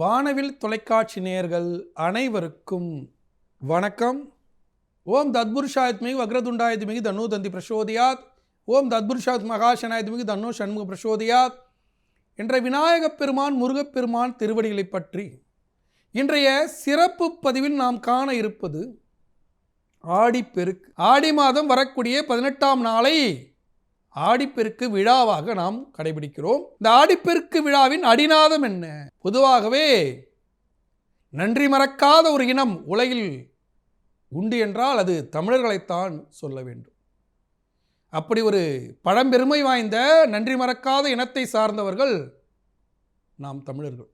வானவில் தொலைக்காட்சி நேயர்கள் அனைவருக்கும் வணக்கம். ஓம் தத்புருஷாயத்மிகு வக்ரதுண்டாயத்மிகு தன்னு தந்தி பிரசோதியாத். ஓம் தத்புருஷாத் மகாசனாயத்மிகு தன்னோ சண்முக பிரசோதியாத். என்ற விநாயகப் பெருமான் முருகப்பெருமான் திருவடிகளைப் பற்றி இன்றைய சிறப்பு பதிவில் நாம் காண இருப்பது ஆடிப்பெருக்கு ஆடி மாதம் வரக்கூடிய பதினெட்டாம் நாளை ஆடிப்பெருக்கு விழாவாக நாம் கடைபிடிக்கிறோம். இந்த ஆடிப்பெருக்கு விழாவின் அடிநாதம் என்ன? பொதுவாகவே நன்றி மறக்காத ஒரு இனம் உலகில் உண்டு என்றால் அது தமிழர்களைத்தான் சொல்ல வேண்டும். அப்படி ஒரு பழம்பெருமை வாய்ந்த நன்றி மறக்காத இனத்தை சார்ந்தவர்கள் நாம் தமிழர்கள்.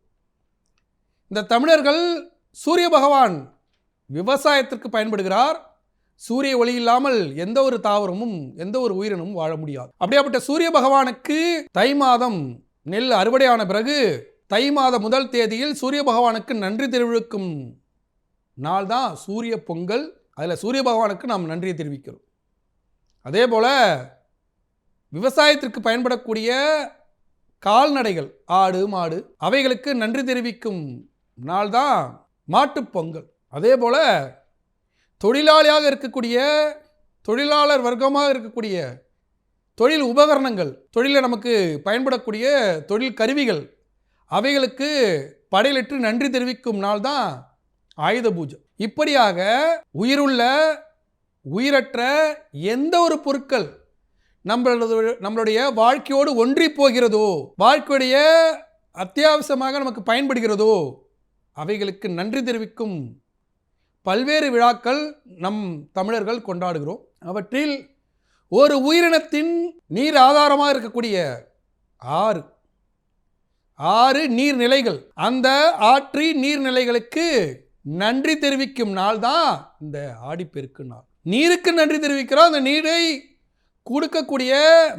இந்த தமிழர்கள் சூரிய பகவான் விவசாயத்திற்கு பயன்படுகிறார். சூரிய ஒளி இல்லாமல் எந்த ஒரு தாவரமும் எந்த ஒரு உயிரினமும் வாழ முடியாது. அப்படியாப்பட்ட சூரிய பகவானுக்கு தை மாதம் நெல் அறுவடையான பிறகு தை மாத முதல் தேதியில் சூரிய பகவானுக்கு நன்றி தெரிவிக்கும் நாள் தான் சூரிய பொங்கல். அதில் சூரிய பகவானுக்கு நாம் நன்றியை தெரிவிக்கிறோம். அதே போல் விவசாயத்திற்கு பயன்படக்கூடிய கால்நடைகள் ஆடு மாடு அவைகளுக்கு நன்றி தெரிவிக்கும் நாள் தான் அதே போல் தொழிலாளியாக இருக்கக்கூடிய தொழிலாளர் வர்க்கமாக இருக்கக்கூடிய தொழில் உபகரணங்கள் தொழிலில் நமக்கு பயன்படக்கூடிய தொழில் கருவிகள் அவைகளுக்கு படையலிட்டு நன்றி தெரிவிக்கும் நாள் தான் ஆயுத பூஜை. இப்படியாக உயிருள்ள உயிரற்ற எந்த ஒரு பொருட்கள் நம்மளது நம்மளுடைய வாழ்க்கையோடு ஒன்றி போகிறதோ வாழ்க்கையுடைய அத்தியாவசியமாக நமக்கு பயன்படுகிறதோ அவைகளுக்கு நன்றி தெரிவிக்கும் பல்வேறு விழாக்கள் நம் தமிழர்கள் கொண்டாடுகிறோம். அவற்றில் ஒரு உயிரினத்தின் நீர் ஆதாரமாக இருக்கக்கூடிய ஆறு. ஆறு நீர்நிலைகள். அந்த ஆற்றி நீர்நிலைகளுக்கு நன்றி தெரிவிக்கும் நாள் தான் இந்த ஆடிப்பெருக்கு நாள். நீருக்கு நன்றி தெரிவிக்கிறோம். அந்த நீரை கொடுக்கக்கூடிய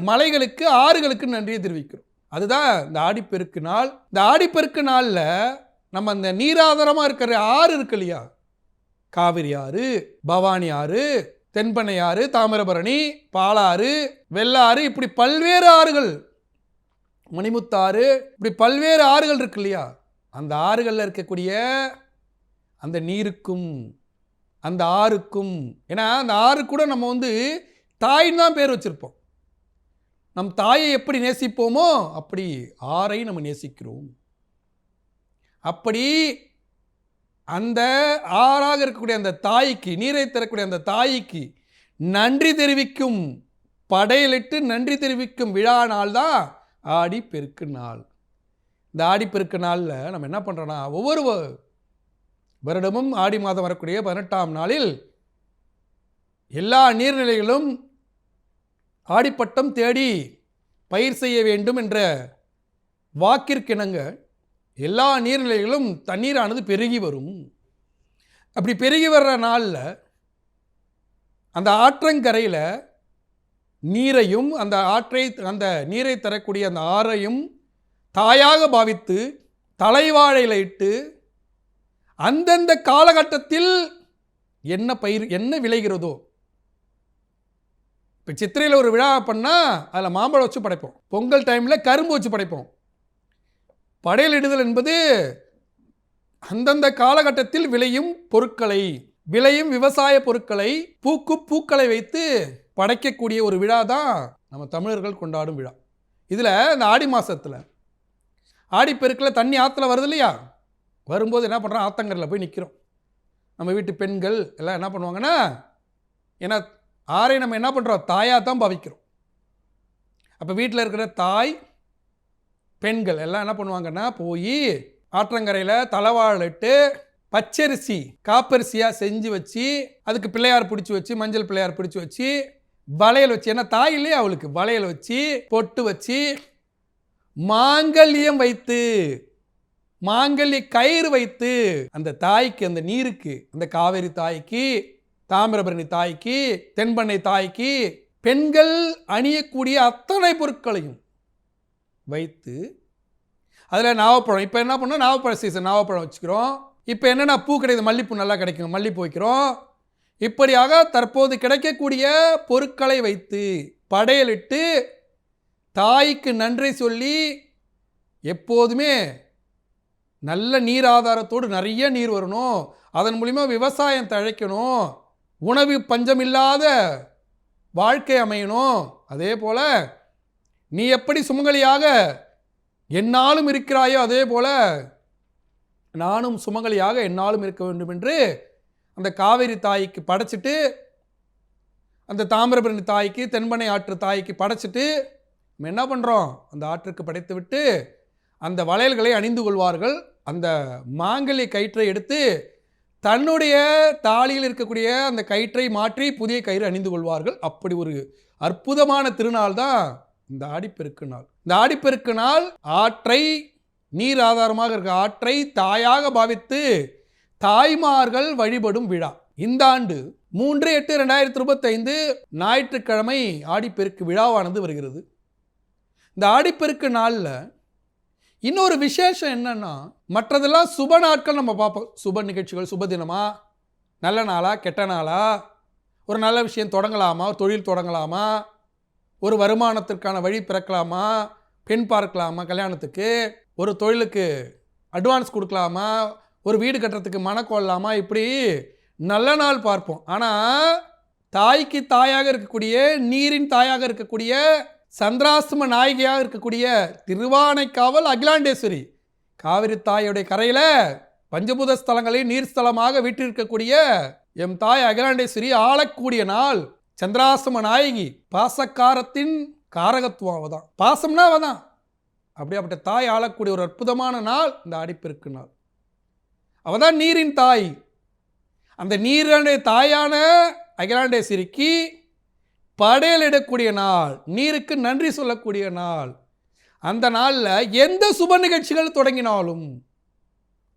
மலைகளுக்கு ஆறுகளுக்கு நன்றியை தெரிவிக்கிறோம். அதுதான் இந்த ஆடிப்பெருக்கு நாள். இந்த ஆடிப்பெருக்கு நாளில் நம்ம அந்த நீராதாரமாக இருக்கிற ஆறு இருக்கு இல்லையா? காவிரி ஆறு பவானி ஆறு தென்பண்ணை ஆறு தாமிரபரணி பாலாறு வெள்ளாறு இப்படி பல்வேறு ஆறுகள். மணிமுத்தாறு இப்படி பல்வேறு ஆறுகள் இருக்கு இல்லையா? அந்த ஆறுகளில் இருக்கக்கூடிய அந்த நீருக்கும் அந்த ஆறுக்கும் ஏன்னா அந்த ஆறு கூட நம்ம வந்து தாயின்னு தான் பேர் வச்சுருப்போம். நம் தாயை எப்படி நேசிப்போமோ அப்படி ஆறை நம்ம நேசிக்கிறோம். அப்படி அந்த ஆறாக இருக்கக்கூடிய அந்த தாய்க்கு நீரை தரக்கூடிய அந்த தாய்க்கு நன்றி தெரிவிக்கும் படையலிட்டு நன்றி தெரிவிக்கும் விழா நாள் தான் ஆடி பெருக்கு நாள். இந்த ஆடி பெருக்கு நாளில் நம்ம என்ன பண்ணுறோன்னா ஒவ்வொரு வருடமும் ஆடி மாதம் வரக்கூடிய பதினெட்டாம் நாளில் எல்லா நீர்நிலைகளும் ஆடிப்பட்டம் தேடி பயிர் செய்ய வேண்டும் என்ற வாக்கிற்கிணங்க எல்லா நீர்நிலைகளும் தண்ணீரானது பெருகி வரும். அப்படி பெருகி வர்ற நாளில் அந்த ஆற்றங்கரையில் நீரையும் அந்த ஆற்றை அந்த நீரை தரக்கூடிய அந்த ஆறையும் தாயாக பாவித்து தலைவாழையில் இட்டு அந்தந்த காலகட்டத்தில் என்ன பயிர் என்ன விளைகிறதோ. இப்போ சித்திரையில் ஒரு விழா பண்ணால் அதில் மாம்பழம் வச்சு படைப்போம். பொங்கல் டைமில் கரும்பு வச்சு படைப்போம். படையலிடுதல் என்பது அந்தந்த காலகட்டத்தில் விளையும் பொருட்களை விளையும் விவசாய பொருட்களை பூக்கு பூக்களை வைத்து படைக்கக்கூடிய ஒரு விழா தான் நம்ம தமிழர்கள் கொண்டாடும் விழா. இதில் இந்த ஆடி மாதத்தில் ஆடிப்பெருக்கில் தண்ணி ஆற்றுல வருது இல்லையா? வரும்போது என்ன பண்ணுறோம் ஆத்தங்கரில் போய் நிற்கிறோம் நம்ம வீட்டு பெண்கள் எல்லாம் என்ன பண்ணுவாங்கன்னா ஏன்னா ஆரை நம்ம என்ன பண்ணுறோம் தாயாக தான் பாவிக்கிறோம். அப்போ வீட்டில் இருக்கிற தாய் பெண்கள் எல்லாம் என்ன பண்ணுவாங்கன்னா போய் ஆற்றங்கரையில் தலைவாழிட்டு பச்சரிசி காப்பரிசியாக செஞ்சு வச்சு அதுக்கு பிள்ளையார் பிடிச்சி வச்சு மஞ்சள் பிள்ளையார் பிடிச்சி வச்சு வளையல் வச்சு ஏன்னா தாய் இல்லையா அவளுக்கு? வளையல் வச்சு பொட்டு வச்சு மாங்கல்யம் வைத்து மாங்கல்ய கயிறு வைத்து அந்த தாய்க்கு அந்த நீருக்கு அந்த காவேரி தாய்க்கு தாமிரபரணி தாய்க்கு தென்பண்ணை தாய்க்கு பெண்கள் அணியக்கூடிய அத்தனை பொருட்களையும் வைத்து அதில் நாவப்பழம். இப்போ என்ன பண்ணோம்? நாவப்பழம் சீசன் நாவப்பழம் வச்சுக்கிறோம். இப்போ என்னென்ன பூ கிடைக்குது மல்லிப்பூ நல்லா கிடைக்கும் மல்லிப்பூ வைக்கிறோம். இப்படியாக தற்போது கிடைக்கக்கூடிய பொருட்களை வைத்து படையலிட்டு தாய்க்கு நன்றி சொல்லி எப்போதுமே நல்ல நீர் ஆதாரத்தோடு நிறைய நீர் வரணும். அதன் மூலிமா விவசாயம் தழைக்கணும். உணவு பஞ்சமில்லாத வாழ்க்கை அமையணும். அதே போல் நீ எப்படி சுமங்கலியாக என்னாலும் இருக்கிறாயோ அதே போல் நானும் சுமங்கலியாக என்னாலும் இருக்க வேண்டும் என்று அந்த காவேரி தாய்க்கு படைச்சிட்டு அந்த தாமிரபரணி தாய்க்கு தென்பனை ஆற்று தாய்க்கு படைச்சிட்டு நம்ம என்ன பண்ணுறோம் அந்த ஆற்றுக்கு படைத்து விட்டு அந்த வளையல்களை அணிந்து கொள்வார்கள். அந்த மாங்கல்ய கயிற்றை எடுத்து தன்னுடைய தாலியில் இருக்கக்கூடிய அந்த கயிற்றை மாற்றி புதிய கயிறு அணிந்து கொள்வார்கள். அப்படி ஒரு அற்புதமான திருநாள் தான் இந்த ஆடிப்பெருக்கு நாள். இந்த ஆடிப்பெருக்கு நாள் ஆற்றை நீர் ஆதாரமாக இருக்க ஆற்றை தாயாக பாவித்து தாய்மார்கள் வழிபடும் விழா. இந்த ஆண்டு மூன்று எட்டு ரெண்டாயிரத்தி இருபத்தைந்து ஞாயிற்றுக்கிழமை ஆடிப்பெருக்கு விழாவானது வருகிறது. இந்த ஆடிப்பெருக்கு நாளில் இன்னொரு விசேஷம் என்னென்னா மற்றதெல்லாம் சுப நாட்கள் நம்ம பார்ப்போம். சுப நிகழ்ச்சிகள் சுப தினமா? நல்ல நாளா? கெட்ட நாளா? ஒரு நல்ல விஷயம் தொடங்கலாமா? ஒரு தொழில் தொடங்கலாமா? ஒரு வருமானத்திற்கான வழி பிறக்கலாமா? பெண் பார்க்கலாமா கல்யாணத்துக்கு? ஒரு தொழிலுக்கு அட்வான்ஸ் கொடுக்கலாமா? ஒரு வீடு கட்டுறதுக்கு மனக்கொள்ளலாமா இப்படி நல்ல நாள் பார்ப்போம். ஆனால் தாய்க்கு தாயாக இருக்கக்கூடிய நீரின் தாயாக இருக்கக்கூடிய சந்திராசிரம நாயகியாக இருக்கக்கூடிய திருவானைக்காவல் அகிலாண்டேஸ்வரி காவிரி தாயுடைய கரையில் பஞ்சபூத ஸ்தலங்களை நீர் ஸ்தலமாக விட்டிருக்கக்கூடிய எம் தாய் அகிலாண்டேஸ்வரி ஆளக்கூடிய நாள். சந்திராசிரம நாயகி பாசக்காரத்தின் காரகத்துவம் அவதான். பாசம்னா அவதான். அப்படி அப்படி தாய் ஆளக்கூடிய ஒரு அற்புதமான நாள் இந்த அடிப்பிற்கு நாள். அவதான் நீரின் தாய். அந்த நீரனுடைய தாயான அகிலாண்டேஸ்வரிக்கு படையலிடக்கூடிய நாள் நீருக்கு நன்றி சொல்லக்கூடிய நாள். அந்த நாளில் எந்த சுப நிகழ்ச்சிகள் தொடங்கினாலும்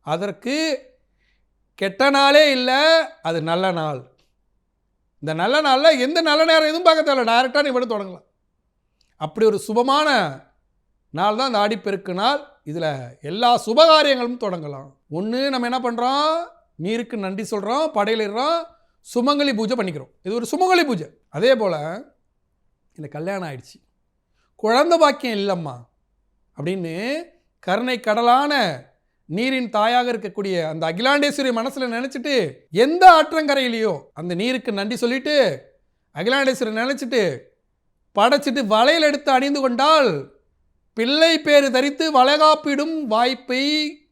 அதற்கு கெட்ட நாளே இல்லை அது நல்ல நாள். இந்த நல்ல நாளில் எந்த நல்ல நேரம் எதுவும் பார்க்க தேவையில்ல. டைரெக்டாக நீ விட தொடங்கலாம். அப்படி ஒரு சுபமான நாள் தான் இந்த ஆடிப்பெருக்கு நாள். இதில் எல்லா சுபகாரியங்களும் தொடங்கலாம். ஒன்று நம்ம என்ன பண்ணுறோம் நீருக்கு நன்றி சொல்கிறோம் படையிலிடுறோம் சுமங்கலி பூஜை பண்ணிக்கிறோம். இது ஒரு சுமங்கலி பூஜை. அதே போல் இந்த கல்யாணம் ஆயிடுச்சு. குழந்த பாக்கியம் இல்லைம்மா. அப்படின்னு கருணை கடலான நீரின் தாயாக இருக்கக்கூடிய அந்த அகிலாண்டேஸ்வரி மனசில் நினச்சிட்டு எந்த ஆற்றங்கரையிலையோ அந்த நீருக்கு நன்றி சொல்லிட்டு அகிலாண்டேஸ்வரி நினச்சிட்டு படைச்சிட்டு வளையல் எடுத்து அணிந்து கொண்டால் பிள்ளை பேறு தரித்து வளைகாப்பிடும் வாய்ப்பை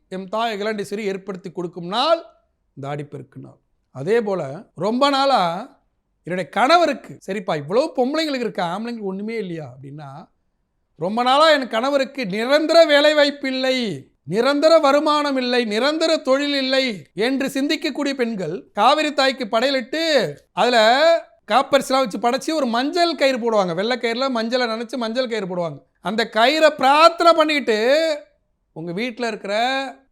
எம் தாய் அகிலாண்டேஸ்வரி ஏற்படுத்தி கொடுக்கும் நாள் தாடி பெருக்கு நாள். அதே போல் ரொம்ப நாளாக என்னுடைய கணவருக்கு சரிப்பா இவ்வளோ பொம்பளைங்களுக்கு இருக்க ஆம்பளைங்களுக்கு ஒன்றுமே இல்லையா அப்படின்னா ரொம்ப நாளாக என் கணவருக்கு நிரந்தர வேலை வாய்ப்பு இல்லை நிரந்தர வருமானம் இல்லை நிரந்தர தொழில் இல்லை என்று சிந்திக்கக்கூடிய பெண்கள் காவிரி தாய்க்கு படையலிட்டு அதில் காப்பரிசிலாம் வச்சு படைச்சி ஒரு மஞ்சள் கயிறு போடுவாங்க. வெள்ளை கயிறில் மஞ்சளை நினச்சி மஞ்சள் கயிறு போடுவாங்க. அந்த கயிறை பிரார்த்தனை பண்ணிக்கிட்டு உங்கள் வீட்டில் இருக்கிற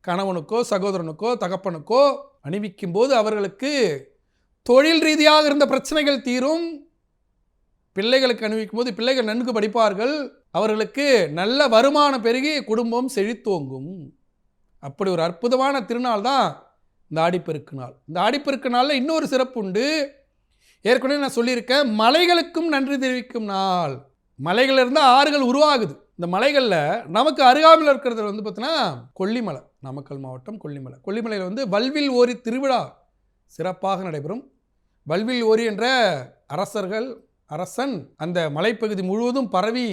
கணவனுக்கோ சகோதரனுக்கோ தகப்பனுக்கோ அணிவிக்கும் போது அவர்களுக்கு தொழில் ரீதியாக இருந்த பிரச்சனைகள் தீரும். பிள்ளைகளுக்கு அணிவிக்கும் போது பிள்ளைகள் நன்கு படிப்பார்கள். அவர்களுக்கு நல்ல வருமானம் பெருகி குடும்பம் செழித்தோங்கும். அப்படி ஒரு அற்புதமான திருநாள் தான் இந்த ஆடிப்பெருக்கு நாள். இந்த ஆடிப்பெருக்கு நாளில் இன்னொரு சிறப்பு உண்டு ஏற்கனவே நான் சொல்லியிருக்கேன் மலைகளுக்கும் நன்றி தெரிவிக்கும் நாள். மலைகள் இருந்தால் ஆறுகள் உருவாகுது. இந்த மலைகளில் நமக்கு அருகாமையில் இருக்கிறது வந்து பார்த்தீங்கன்னா கொல்லிமலை நாமக்கல் மாவட்டம் கொல்லிமலை. கொல்லிமலையில் வந்து வல்வில் ஓரி திருவிழா சிறப்பாக நடைபெறும். வல்வில் ஓரி என்ற அரசர்கள் அரசன் அந்த மலைப்பகுதி முழுவதும் பரவி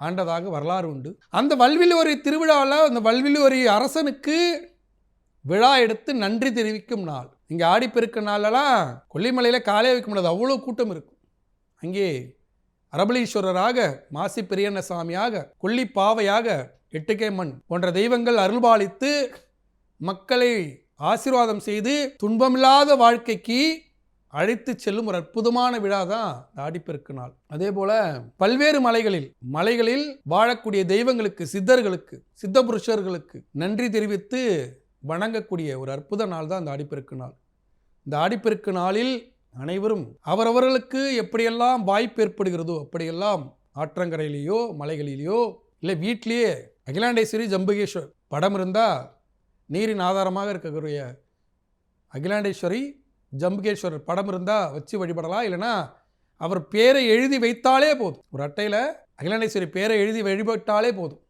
ஆண்டதாக வரலாறு உண்டு. அந்த வல்விலூரி திருவிழாவில் அந்த வல்வில் அரசனுக்கு விழா எடுத்து நன்றி தெரிவிக்கும் நாள். இங்கே ஆடிப்பெருக்க நாளெல்லாம் கொல்லிமலையில் காலையே வைக்க முடியாது. அவ்வளோ கூட்டம் இருக்கும். அங்கே அரபலீஸ்வரராக மாசி பெரியண்ண சாமியாக கொல்லி பாவையாக எட்டுக்கே மண் போன்ற தெய்வங்கள் அருள்பாலித்து மக்களை ஆசீர்வாதம் செய்து துன்பமில்லாத வாழ்க்கைக்கு அழைத்து செல்லும் ஒரு அற்புதமான விழா தான் ஆடிப்பெருக்கு நாள். அதே போல பல்வேறு மலைகளில் மலைகளில் வாழக்கூடிய தெய்வங்களுக்கு சித்தர்களுக்கு சித்த புருஷர்களுக்கு நன்றி தெரிவித்து வணங்கக்கூடிய ஒரு அற்புத நாள் தான் இந்த ஆடிப்பெருக்கு நாள். இந்த ஆடிப்பெருக்கு நாளில் அனைவரும் அவரவர்களுக்கு எப்படியெல்லாம் வாய்ப்பு ஏற்படுகிறதோ அப்படியெல்லாம் ஆற்றங்கரையிலேயோ மலைகளிலேயோ இல்லை வீட்லேயே அகிலாண்டேஸ்வரி ஜம்புகேஸ்வர் படம் இருந்தால் நீரின் ஆதாரமாக இருக்கக்கூடிய அகிலாண்டேஸ்வரி ஜம்புகேஸ்வரர் படம் இருந்தால் வச்சு வழிபடலாம். இல்லைன்னா அவர் பேரை எழுதி வைத்தாலே போதும். ஒரு அட்டையில் அகிலாண்டேஸ்வரி பேரை எழுதி வழிபட்டாலே போதும்.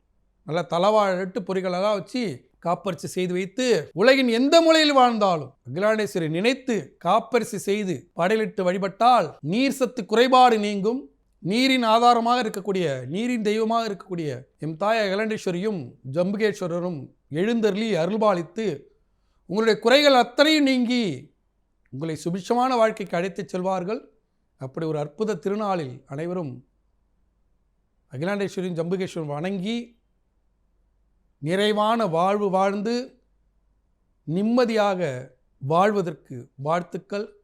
நல்லா தலவாழட்டு பொறிகளெல்லாம் வச்சு காப்பரிசி செய்து வைத்து உலகின் எந்த மூலையில் வாழ்ந்தாலும் அகிலாண்டேஸ்வரி நினைத்து காப்பரிசி செய்து படையிலிட்டு வழிபட்டால் நீர் சத்து குறைபாடு நீங்கும். நீரின் ஆதாரமாக இருக்கக்கூடிய நீரின் தெய்வமாக இருக்கக்கூடிய எம் தாய் அகிலாண்டேஸ்வரியும் ஜம்புகேஸ்வரரும் எழுந்தருளி அருள்பாலித்து உங்களுடைய குறைகள் அத்தனையும் நீங்கி உங்களை சுபிட்சமான வாழ்க்கைக்கு அழைத்துச் செல்வார்கள். அப்படி ஒரு அற்புத திருநாளில் அனைவரும் அகிலாண்டேஸ்வரியும் ஜம்புகேஸ்வரன் வணங்கி நிறைவான வாழ்வு வாழ்ந்து நிம்மதியாக வாழ்வதற்கு வாழ்த்துக்கள்.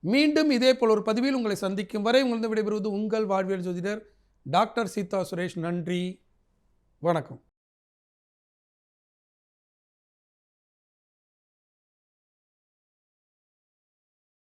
மீண்டும் இதே போல் ஒரு பதிவில் உங்களை சந்திக்கும் வரை உங்களிடம் விடைபெறுவது உங்கள் வாழ்வியல் ஜோதிடர் டாக்டர் சீதா சுரேஷ். நன்றி. வணக்கம்.